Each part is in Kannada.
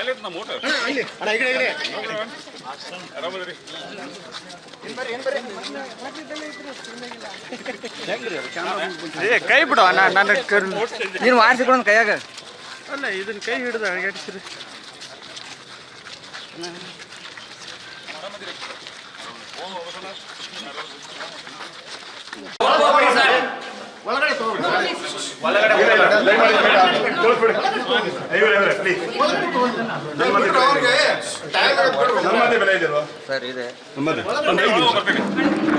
ಎಲ್ಲೈತೆ ನಮ್ಮ ಊಟ ಅಣ್ಣ ಈ ಕಡೆ ಈ ಕಡೆ ಆರಾಮದ್ರಿ ಏ ಕೈ ಬಿಡು ಅಣ್ಣ ನನ್ನ ನೀನು ಮಾಡಿಸಿಕೊಡ ಕೈಯಾಗ ಅಲ್ಲ ಇದನ್ನ ಕೈ ಹಿಡಿದ ಅಡಿಸ್ರಿ ಒಳಗಡೆ ಸರ್ ಇದೆ. ನಮ್ಮದೇ. ಒಂದು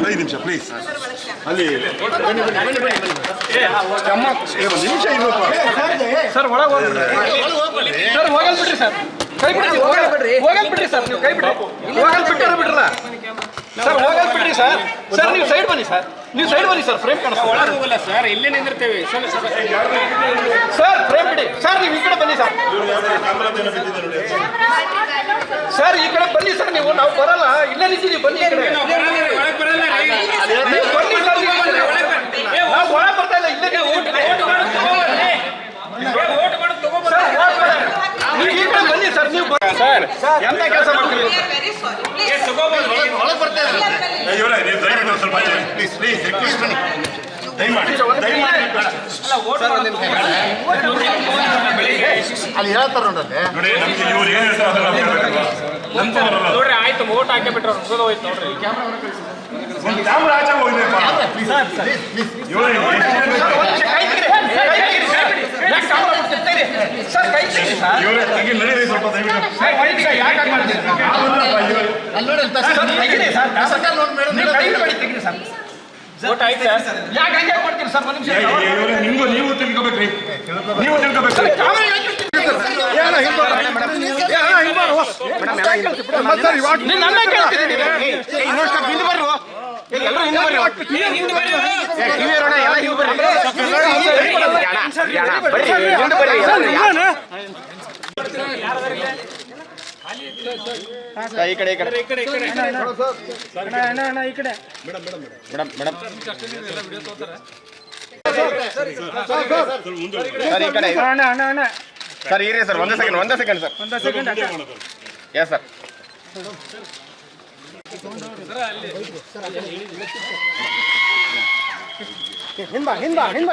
ಐದು ನಿಮಿಷ. ಪ್ಲೀಸ್ ಅಲ್ಲಿ ಏ, ಒಂದು ನಿಮಿಷ ಸರ್ ಒಳಗೆ ಹೋಗ್ಬಿಡ್ರಿ ಸರ್ ಹೋಗಲ್ ಬಿಡ್ರಿ ಸರ್ ಕೈ ಬಿಡ್ರಿ ಹೋಗಲ್ ಬಿಡ್ರಿ ಸರ್ ನೀವು ಕೈ ಬಿಡ್ರಿ. ಹೋಗಲ್ ಬಿಟ್ಟಿರ ಬಿಡ್ರಲ್ಲ ಸರ್ ಹೋಗಲ್ ಬಿಡ್ರಿ ಸರ್ ಸರ್ ನೀವು ಸೈಡ್ ಬನ್ನಿ ಸರ್. ನೀವು ಸೈಡ್ ಬನ್ನಿ ಸರ್ ಫ್ರೇಮ್ ಕಾಣಿಸ್ತಾ ಒಳಗೆ ಹೋಗಲ್ಲ ಸರ್ ಇಲ್ಲೇ ನಿಂದಿರ್ತೇವೆ. ಸರ್ ಫ್ರೇಮ್ ಬಿಡಿ. ಸರ್ ನೀವು ಈ ಕಡೆ ಬನ್ನಿ ಸರ್. ಸರ್ ಈ ಕಡೆ ಬನ್ನಿ ಸರ್ ನೀವು. ನಾವು ಬರಲ್ಲ. ಇಲ್ಲೇ ನಿಂತಿದ್ದೀವಿ ಬನ್ನಿ ಈ ಕಡೆ. ನೀವು ಬನ್ನಿ ಸರ್ ನೀವು ಒಳಗೆ ಬರ್ತಾ ಇಲ್ಲ ಇಲ್ಲೇ ನೀವು ಸರ್, ಓಟ್ ನೀವು ಈ ಕಡೆ ಬನ್ನಿ ಸರ್ ನೀವು. ಸರ್ ಎಂತ ಕೆಲಸ ಮಾಡ್ತೀರಿ ವೆರಿ ಸಾರಿ ಪ್ಲೀಸ್ ಒಳಗೆ ಬರ್ತಾ ಇಲ್ಲ ಏ, ಇವರೇ ನೀವು ದಯವಿಟ್ಟು ಒಂದು ಸ್ವಲ್ಪ ಪ್ಲೀಸ್ ಪ್ಲೀಸ್ ಪ್ಲೀಸ್ ಬನ್ನಿ ದಯಮಾಡಿ ದಯಮಾಡಿ ಅಲ್ಲಿ ಹೇಳ್ತಾರ ನೋಡಲ್ಲಿ ನೋಡಿ ನಮ್ಗೆ ಇವ್ರು ಏನು ಹೇಳ್ತಾರೆ ಅದನ್ನ ನಾವು ನೋಡ್ರಿ ಆಯ್ತು ಓಟ್ ಹಾಕಿ ಬಿಟ್ರೆ ಮುಗಿದು ಹೋಯ್ತು ನೋಡ್ರಿ. ಒಂದು ಕ್ಯಾಮ್ರಾ ಆಚೆ ಇವರೇ ತಂಗಿ ನಡೀರಿ ಸ್ವಲ್ಪ ದಯವಿಟ್ಟು. ಯಾಕೆ ಮಾಡ್ತೀರಿ? ಸರ್ ತೆಗೀರಿ ಸರ್ ಸರ್ಕಾರ ನೋಡಿ ಮೇಡಮ್ ನೀವು ಕೈ ಬಿಡಿ ತೆಗೀರಿ ಸರ್ ಓಟ್ ಆಯ್ತು ಯಾಕೆ ಹಂಗೆ ಮಾಡ್ತೀರಿ ಸರ್ ಒಂದು ನಿಮಿಷ ನಿಮ್ಗೂ ನೀವು ತಿಳ್ಕೊಬೇಕ್ರಿ ನೀವು ತಿಳ್ಕೊಬೇಕು ನೀನ್ ನನ್ನ ಕೇಳ್ತಿದ್ದೀನಿ ಇನ್ನೊಂದು ಸ್ಟೆಪ್ ಹಿಂದೆ ಬರ್ರಿ ಹಿಂದೆ ಬರ್ರಿ ಎಲ್ಲರೂ. ಈ ಕಡೆ. ಈ ಕಡೆ. Madam madam. ಸರ್ ಈ ಕಡೆ ಸರ್ ಇರಿ ಸರ್ ಒಂದೇ ಸೆಕೆಂಡ್ ಒಂದೇ ಸೆಕೆಂಡ್ ಸರ್. ಒಂದೇ ಸೆಕೆಂಡ್ ಎಸ್ ಸರ್ ಹಿಂದ ಹಿಂದ ಹಿಂದ